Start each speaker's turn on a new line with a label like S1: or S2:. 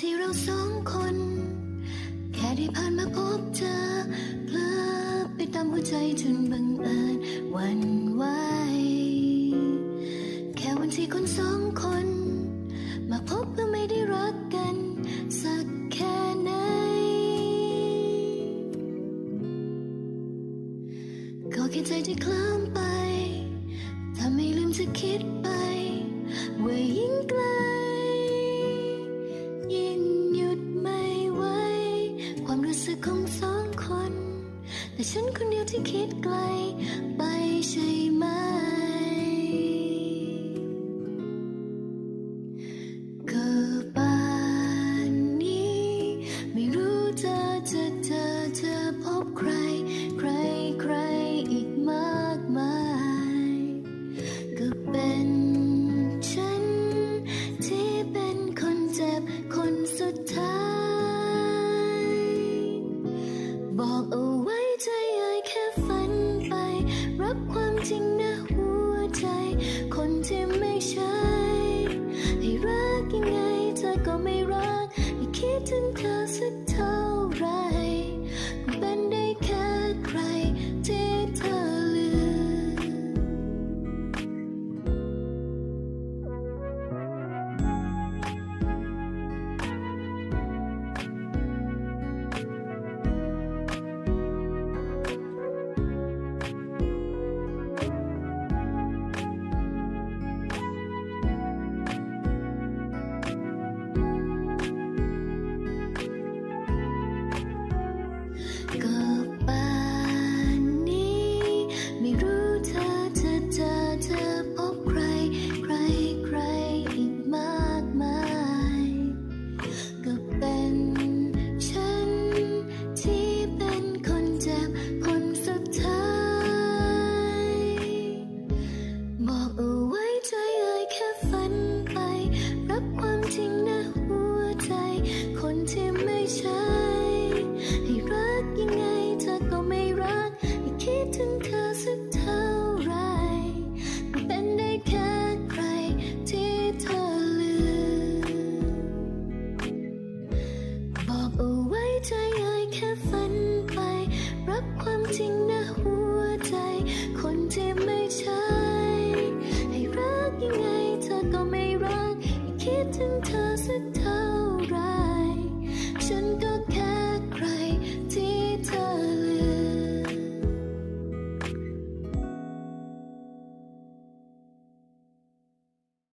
S1: ที่เราสองคน แค่ได้ผ่านมาพบเจอเพลอไปตามหัวใจจนบังเอิญวันไหวแค่วันที่คนสองคน มาพบเพื่อไม่ได้รักกัน สักแค่ไหน ก็แค่ใจที่เคลิ้มไปทำให้ลืมจะคิดไป สึกของสองคน แต่ฉันคนเดียวที่คิดไกลไปใช่ไหม ก็ป่านนี้ ไม่รู้จะจะจะจะพบใคร ใครใครอีกมากมาย ก็เป็นฉัน ที่เป็นคนเจ็บคนสุดท้าย kitten classic top ใจเอ่แค่ฝันไป รับความจริงนะหัวใจ คนที่ไม่ใช่ให้รักยังไงเธอก็ไม่รักคิดถึงเธอสักเท่าไรเป็นได้แค่ใครที่เธอลืมบอกเอาไว้ใจเอ่แค่ฝันไป รับความจริงนะหัวใจ คนที่ไม่ใช่